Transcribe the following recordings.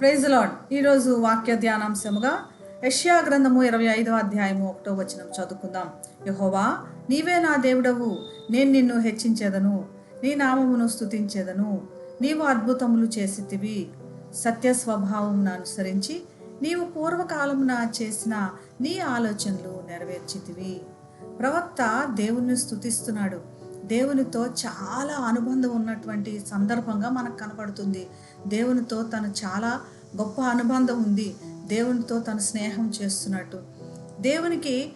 Praise lord ఈరోజు వాక్య ధ్యానాంశముగా యష్యా గ్రంథము ఇరవై ఐదవ అధ్యాయము ఒకటో వచనం చదువుకుందాం. యహోవా నీవే నా దేవుడవు నేను నిన్ను హెచ్చించేదను నీ నామమును స్థుతించేదను నీవు అద్భుతములు చేసితివి. సత్య స్వభావంను అనుసరించి నీవు పూర్వకాలమున చేసిన నీ ఆలోచనలు నెరవేర్చితివి. ప్రవక్త దేవుణ్ణి స్తుతిస్తున్నాడు. దేవునితో చాలా అనుబంధం ఉన్నటువంటి సందర్భంగా మనకు కనపడుతుంది దేవునితో తను చాలా గొప్ప అనుబంధం ఉంది. దేవునితో తను స్నేహం చేస్తున్నట్టు. దేవునికి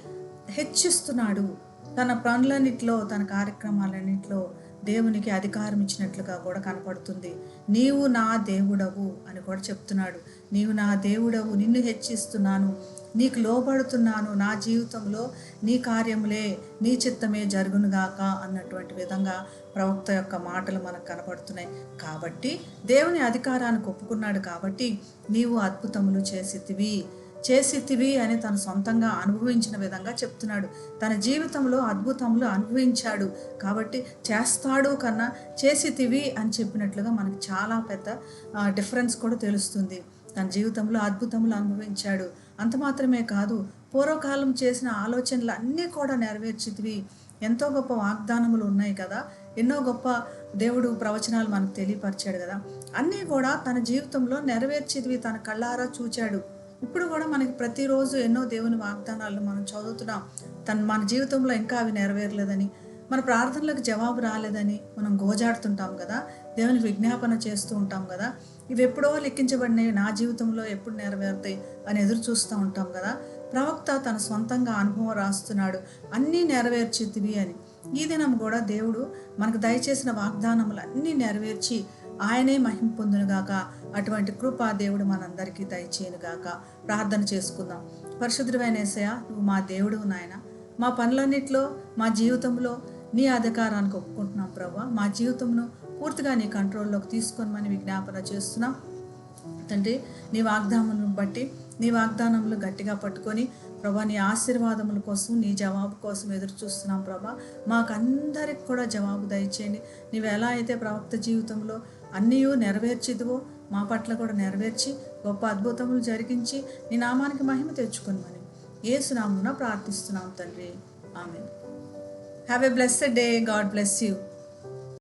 హెచ్చిస్తున్నాడు. తన పనులన్నింటిలో తన కార్యక్రమాలన్నింటిలో దేవునికి అధికారం ఇచ్చినట్లుగా కూడా కనపడుతుంది. నీవు నా దేవుడవు అని కూడా చెప్తున్నాడు. నీవు నా దేవుడవు నిన్ను హెచ్చిస్తున్నాను. నీకు లోబడుతున్నాను. నా జీవితంలో నీ కార్యములే నీ చిత్తమే జరుగునుగాక అన్నటువంటి విధంగా ప్రవక్త యొక్క మాటలు మనకు కనపడుతున్నాయి. కాబట్టి దేవుని అధికారానికి ఒప్పుకున్నాడు కాబట్టి నీవు అద్భుతములు చేసితివి. చేసితివి అని తను సొంతంగా అనుభవించిన విధంగా చెప్తున్నాడు. తన జీవితంలో అద్భుతములు అనుభవించాడు. కాబట్టి చేస్తాడు కన్నా చేసితివి అని చెప్పినట్లుగా మనకు చాలా పెద్ద డిఫరెన్స్ కూడా తెలుస్తుంది. తన జీవితంలో అద్భుతములు అనుభవించాడు. అంత మాత్రమే కాదు పూర్వకాలం చేసిన ఆలోచనలు అన్నీ కూడా నెరవేర్చితివి. ఎంతో గొప్ప వాగ్దానములు ఉన్నాయి కదా. ఎన్నో గొప్ప దేవుడు ప్రవచనాలు మనకు తెలియపరిచాడు కదా. అన్నీ కూడా తన జీవితంలో నెరవేర్చితివి. తన కళ్ళారా చూచాడు. ఇప్పుడు కూడా మనకి ప్రతిరోజు ఎన్నో దేవుని వాగ్దానాలు మనం చదువుతున్నాం. తన మన జీవితంలో ఇంకా అవి నెరవేరలేదని మన ప్రార్థనలకు జవాబు రాలేదని మనం గోజాడుతుంటాం కదా. దేవుని విజ్ఞాపన చేస్తూ ఉంటాం కదా. ఇవి ఎప్పుడో లెక్కించబడినవి నా జీవితంలో ఎప్పుడు నెరవేరుతాయి అని ఎదురు చూస్తూ ఉంటాం కదా. ప్రవక్త తన సొంతంగా అనుభవం రాస్తున్నాడు. అన్నీ నెరవేర్చిద్దివి అని. ఈ దినం కూడా దేవుడు మనకు దయచేసిన వాగ్దానములు అన్నీ నెరవేర్చి ఆయనే మహిం పొందునుగాక అటువంటి కృపా దేవుడు మనందరికీ దయచేయనుగాక ప్రార్థన చేసుకుందాం. పరిశుద్ధమైన ఏసయ నువ్వు మా దేవుడు నాయన. మా పనులన్నింటిలో మా జీవితంలో నీ అధికారానికి ఒప్పుకుంటున్నాం ప్రభా. మా జీవితంను పూర్తిగా నీ కంట్రోల్లోకి తీసుకొని విజ్ఞాపన చేస్తున్నాం. తండ్రి నీ వాగ్దానం బట్టి నీ వాగ్దానములు గట్టిగా పట్టుకొని ప్రభా నీ ఆశీర్వాదముల కోసం నీ జవాబు కోసం ఎదురు చూస్తున్నాం ప్రభా. మాకందరికి కూడా జవాబు దయచేయండి. నీవు ఎలా అయితే ప్రవక్త జీవితంలో అన్నీయూ నెరవేర్చిదువో మా పట్ల కూడా నెరవేర్చి గొప్ప అద్భుతములు జరిగించి నీ నామానికి మహిమ తెచ్చుకుని ఏసునామున ప్రార్థిస్తున్నాం తండ్రి. ఆమె have a blessed day God bless you